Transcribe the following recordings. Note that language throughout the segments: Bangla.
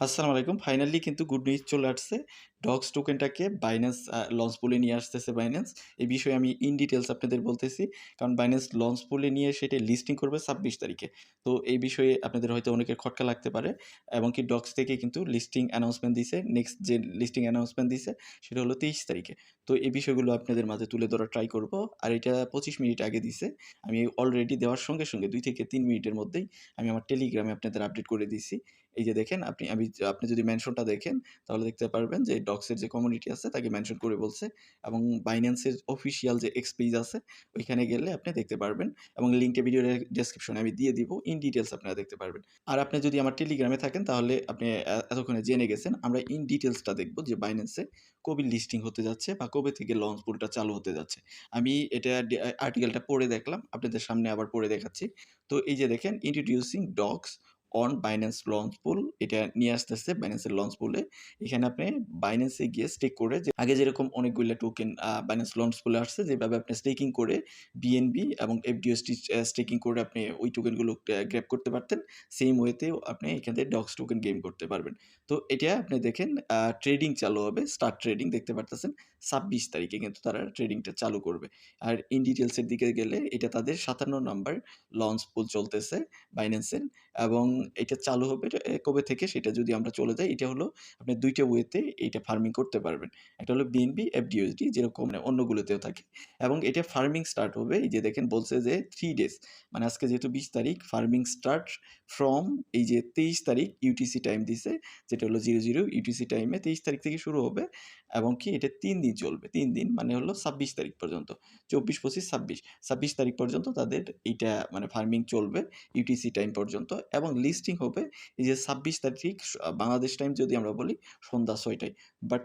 আসসালামু আলাইকুম। ফাইনালি কিন্তু গুড নিউজ চলে আসছে। ডক্স টোকেনটাকে বাইন্যান্স লঞ্চ পুলে নিয়ে আসতেছে বাইন্যান্স। এই বিষয়ে আমি ইন ডিটেলস আপনাদের বলতেছি। কারণ বাইন্যান্স লঞ্চ পুলে নিয়ে সেটা লিস্টিং করবে ২৬ তারিখে। তো এই বিষয়ে আপনাদের হয়তো অনেকের খটকা লাগতে পারে। এবং কি ডক্স থেকে কিন্তু লিস্টিং অ্যানাউন্সমেন্ট দিছে। নেক্সট যে লিস্টিং অ্যানাউন্সমেন্ট দিছে সেটা হলো ২৩ তারিখে। তো এই বিষয়গুলো আপনাদের মাঝে তুলে ধরার ট্রাই করব। আর এটা ২৫ মিনিট আগে দিছে। আমি অলরেডি দেওয়ার সঙ্গে, সঙ্গে দুই থেকে তিন মিনিটের মধ্যেই আমি আমার টেলিগ্রামে আপনাদের আপডেট করে দিছি। এই যে দেখেন, আপনি, আমি আপনি যদি মেনশনটা দেখেন, তাহলে দেখতে পারবেন যে ডক্সের যে কমিউনিটি আছে, তাকে মেনশন করে বলছে এবং বাইন্যান্সের অফিসিয়াল যে এক্স পেজ আছে, ওইখানে গেলে আপনি দেখতে পারবেন এবং লিঙ্কটা ভিডিওর ডেসক্রিপশনে আমি দিয়ে দিব ইন ডিটেলস আপনারা দেখতে পারবেন। আর আপনি যদি আমার টেলিগ্রামে থাকেন, তাহলে আপনি এতক্ষণে জেনে গেছেন, আমরা ইন ডিটেলসটা দেখব যে বাইন্যান্সে কবে লিস্টিং হতে যাচ্ছে বা কবে থেকে লঞ্চ পুলটা চালু হতে যাচ্ছে। আমি এটা আর্টিকেলটা পড়ে দেখলাম, আপনাদের সামনে আবার পড়ে দেখাচ্ছি। তো এই যে দেখেন introducing docs on Binance launch pool এটা নিয়ে আসতেছে বাইন্যান্সের লঞ্চ পুলে এখানে আপনি বাইন্যান্সে গিয়ে স্টেক করে যে, আগে যেরকম অনেকগুলো টোকেন বাইন্যান্স লঞ্চ পুলে আসছে, যেভাবে আপনি স্টেকিং করে বিএনবি এবং এফডিওএসটি স্টেকিং করে আপনি ওই টোকেনগুলো গ্র্যাপ করতে পারতেন সেম ওয়েতেও আপনি এখান থেকে ডক্স টোকেন গেম করতে পারবেন। তো এটা আপনি দেখেন ট্রেডিং চালু হবে স্টার্ট ট্রেডিং দেখতে পারতেছেন, ছাব্বিশ তারিখে কিন্তু তারা ট্রেডিংটা চালু করবে। আর ইন ডিটেলসের দিকে গেলে এটা তাদের সাতান্ন নম্বর লঞ্চ পুল চলতেছে বাইন্যান্সের এবং এটা চালু হবে কবে থেকে সেটা যদি আমরা চলে যাই, এটা হলো আপনি দুইটা ওয়েতে এইটা ফার্মিং করতে পারবেন। একটা হলো বিএনবি এফডিওএসডি যেরকম মানে অন্যগুলোতেও থাকে। এবং এটা ফার্মিং স্টার্ট হবে, এই যে দেখেন বলছে যে থ্রি ডেজ মানে আজকে যেহেতু বিশ তারিখ ফার্মিং স্টার্ট ফ্রম এই যে তেইশ তারিখ ইউটিসি টাইম দিছে, যেটা হলো জিরো জিরো ইউটিসি টাইমে তেইশ তারিখ থেকে শুরু হবে। এবং কি এটা তিন দিন চলবে। তিন দিন মানে হলো ছাব্বিশ তারিখ পর্যন্ত। চব্বিশ, পঁচিশ, ছাব্বিশ। ছাব্বিশ তারিখ পর্যন্ত তাদের এইটা মানে ফার্মিং চলবে ইউটিসি টাইম পর্যন্ত এবং লিস্টিং হবে এই যে ছাব্বিশ তারিখ, বাংলাদেশ টাইম যদি আমরা বলি সন্ধ্যা ছয়টায়। বাট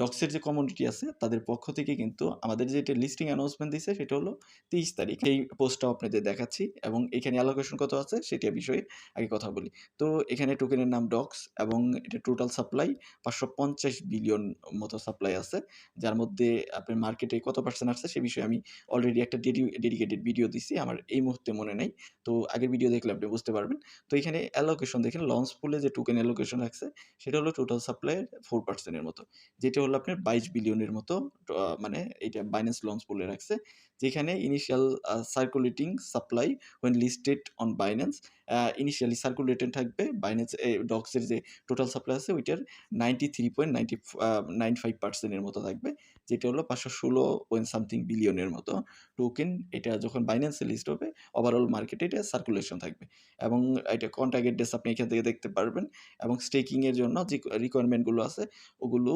ডক্সের যে কমিউনিটি আছে, তাদের পক্ষ থেকে কিন্তু আমাদের যেটা লিস্টিং অ্যানাউন্সমেন্ট দিছে, সেটা হলো তেইশ তারিখ। এই পোস্টটাও আপনাদের দেখাচ্ছি এবং এখানে অ্যালোকেশন কত আছে, সেটা বিষয়ে আগে কথা বলি। তো এখানে টোকেনের নাম ডক্স এবং এটা টোটাল সাপ্লাই পাঁচশো পঞ্চাশ বিলিয়ন মতো সাপ্লাই আছে, যার মধ্যে আপনার মার্কেটে কত পার্সেন্ট আসছে, সে বিষয়ে আমি অলরেডি একটা ডেডি ডেডিকেটেড ভিডিও দিছি, আমার এই মুহূর্তে মনে নেই। তো আগের ভিডিও দেখলে আপনি বুঝতে পারবেন। তো এখানে অ্যালোকেশন দেখেন লঞ্চ পুলে যে টোকেন অ্যালোকেশন রাখছে, সেটা হলো টোটাল সাপ্লাইয়ের ফোর পার্সেন্টের মতো। যেটা হলো আপনার বাইশ বিলিয়নের মতো মানে এটা বাইন্যান্স লঞ্চ বলে রাখছে, যেখানে initial circulating supply when listed on Binance initially circulated থাকবে বাইন্যান্স ডক্সের যে টোটাল সাপ্লাই আছে, ওইটার ninety three point ninety nine five পার্সেন্টের মতো থাকবে, যেটা হলো পাঁচশো ষোলো পয়েন্ট সামথিং বিলিয়নের মতো টোকেন এটা যখন বাইন্যান্সে লিস্ট হবে ওভারঅল মার্কেটে এটা সার্কুলেশন থাকবে, এবং এটা কন্ট্যাক্ট অ্যাড্রেস আপনি এখান থেকে দেখতে পারবেন, এবং স্টেকিংয়ের জন্য যে রিকোয়ারমেন্টগুলো আছে, ওগুলো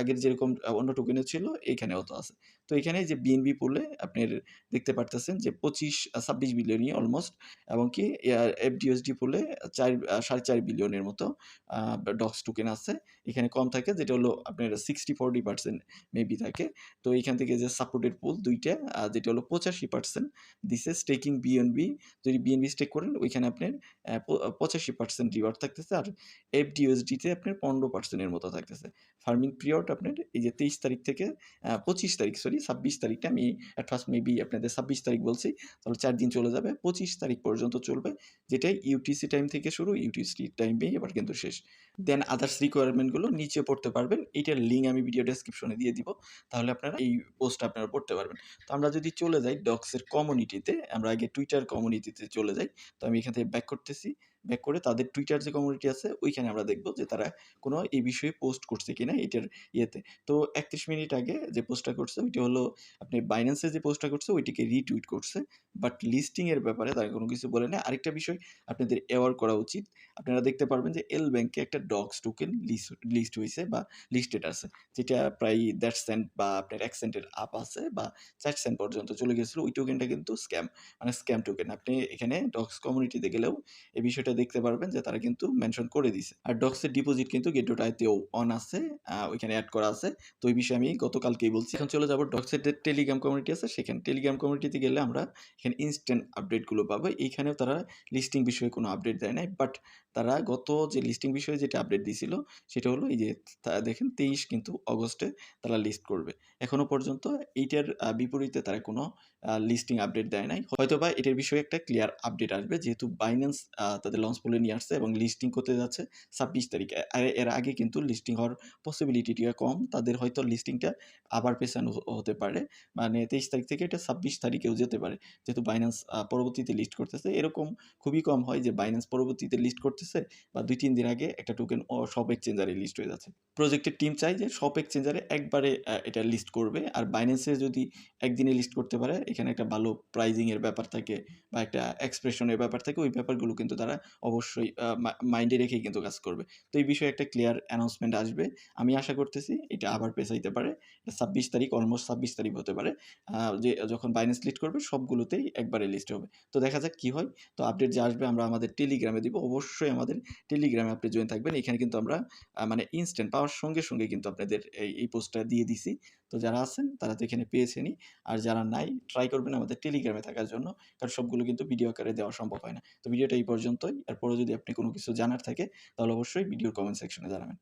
আগের যেরকম অন্য টোকেনে ছিল এইখানেও তো আছে। তো এখানে যে বিএনবি পুলে আপনার দেখতে পারতেছেন যে পঁচিশ ছাব্বিশ বিলিয়নই অলমোস্ট এবং কি এফডিএসডি পুলে চার সাড়ে চার বিলিয়নের মতো ডক্স টোকেন আছে। এখানে কম থাকে, যেটা হলো আপনার সিক্সটি ফোরটি পার্সেন্ট মেবি থাকে। তো এখান থেকে যে সাপোর্টেড পুল দুইটা যেটা হলো পঁচাশি পার্সেন্ট দিছে স্টেকিং বিএনবি যদি বিএনবি স্টেক করেন, ওইখানে আপনার পঁচাশি পার্সেন্ট রিওয়ার্ড থাকতেছে, আর এফডিএসডিতে আপনার পনেরো পার্সেন্টের মতো থাকতেছে। ফার্মিং পিরিয়ড আপনার এই যে তেইশ তারিখ থেকে পঁচিশ তারিখ সরি ছাব্বিশ তারিখটা আমি অ্যাট ফার্স্ট মেবি আপনাদের ছাব্বিশ তারিখ বলছি, তাহলে চার দিন চলে যাবে, পঁচিশ তারিখ পর্যন্ত চলবে, যেটাই ইউটিসি টাইম থেকে শুরু ইউটিসি টাইমেই এবার কিন্তু শেষ। দেন আদার্স রিকোয়ারমেন্টগুলো নিচে পড়তে পারবেন এইটার লিঙ্ক আমি ভিডিও ডেসক্রিপশনে দিয়ে দিব, তাহলে আপনারা এই পোস্টটা আপনারা পড়তে পারবেন। তো আমরা যদি চলে যাই ডক্সের কমিউনিটিতে আমরা আগে টুইটার কমিউনিটিতে চলে যাই, তো আমি এখান থেকে ব্যাক করতেছি। ব্যাক করে তাদের টুইটার যে কমিউনিটি আছে, ওইখানে আমরা দেখব যে তারা কোনো এই বিষয়ে পোস্ট করছে কিনা এটার ইয়েতে। তো একত্রিশ মিনিট আগে যে পোস্টটা করছে, ওইটা হলো আপনি বাইন্যান্সে যে পোস্টটা করছে, ওইটিকে রিটুইট করছে। বাট লিস্টিংয়ের ব্যাপারে তারা কোনো কিছু বলে না। আরেকটা বিষয়, আপনাদের অ্যাওয়ার করা উচিত। আপনারা দেখতে পারবেন যে এল ব্যাংকে একটা ডগস টোকেন লিস্ট লিস্ট হয়েছে বা লিস্টেড আছে। যেটা প্রায় দেড় সেন্ট বা আপনার এক সেন্টের আপ আছে বা চার সেন্ট পর্যন্ত চলে গেছিল। ওই টোকেনটা কিন্তু স্ক্যাম মানে স্ক্যাম টোকেন আপনি এখানে ডক্স কমিউনিটিতে গেলেও এই বিষয়টা দেখতে পারবেন যে তারা কিন্তু মেনশন করে দিছে আর ডক্সের ডিপোজিট কিন্তু গেটোটাইতেও অন আছে ওইখানে অ্যাড করা আছে তো এই বিষয়ে আমি গতকালকেই বলছি এখন চলে যাব ডক্সের যে টেলিগ্রাম কমিউনিটি আছে, সেখানে টেলিগ্রাম কমিউনিটিতে গেলে আমরা এখানে ইনস্ট্যান্ট আপডেটগুলো পাবো এইখানেও তারা লিস্টিং বিষয়ে কোনো আপডেট দেয় নাই বাট তারা গত যে লিস্টিং বিষয়ে যেটা আপডেট দিয়েছিল, সেটা হলো এই যে দেখেন ২৩ কিন্তু অগস্টে তারা লিস্ট করবে। এখনও পর্যন্ত এইটার বিপরীতে তারা কোনো লিস্টিং আপডেট দেয় নাই। হয়তোবা এটার বিষয়ে একটা ক্লিয়ার আপডেট আসবে, যেহেতু বাইন্যান্স তাদের লঞ্চ পুলে নিয়ে আসছে এবং লিস্টিং করতে যাচ্ছে ২৬ তারিখে। আর এর আগে কিন্তু লিস্টিং হওয়ার পসিবিলিটিটা কম। তাদের হয়তো লিস্টিংটা আবার পেছানো হতে পারে। মানে ২৩ তারিখ থেকে এটা ২৬ তারিখেও যেতে পারে। যেহেতু বাইন্যান্স পরবর্তীতে লিস্ট করতেছে। এরকম খুবই কম হয় যে বাইন্যান্স পরবর্তীতে লিস্ট করতেছে বা ২-৩ দিন আগে একটা টোকেন সব এক্সচেঞ্জারে লিস্ট হয়ে যাচ্ছে। প্রজেক্টের টিম চাই যে সব এক্সচেঞ্জারে একবারে এটা লিস্ট করবে। আর বাইন্যান্সে যদি একদিনে লিস্ট করতে পারে, এখানে একটা ভালো প্রাইজিংয়ের ব্যাপার থাকে বা একটা এক্সপ্রেশনের ব্যাপার থাকে। ওই ব্যাপারগুলো কিন্তু তারা অবশ্যই মাইন্ডে রেখেই কিন্তু কাজ করবে। তো এই বিষয়ে একটা ক্লিয়ার অ্যানাউন্সমেন্ট আসবে। আমি আশা করতেছি এটা আবার পেছাইতে পারে। ২৬ তারিখ অলমোস্ট ২৬ তারিখ হতে পারে। যে যখন বাইন্যান্স লিস্ট করবে সবগুলোতেই একবারে লিস্ট হবে। তো দেখা যাক কি হয়। তো আপডেট যে আসবে আমরা আমাদের টেলিগ্রামে দিব। অবশ্যই আমাদের টেলিগ্রামে আপনি জয়েন থাকবেন। এখানে কিন্তু আমরা মানে ইনস্ট্যান্ট পাওয়ার সঙ্গে, সঙ্গে কিন্তু আপনাদের এই, এই পোস্টটা দিয়ে দিছি। তো যারা আছেন তারা তো এখানে পেয়েছেনই। আর যারা নাই ট্রাই করবেন আমাদের টেলিগ্রামে থাকার জন্য। কারণ সবগুলো কিন্তু ভিডিও আকারে দেওয়া সম্ভব হয় না। তো ভিডিওটা এই পর্যন্তই। এরপরেও যদি আপনি কোনো কিছু জানার থাকে তাহলে অবশ্যই ভিডিওর কমেন্ট সেকশনে জানাবেন।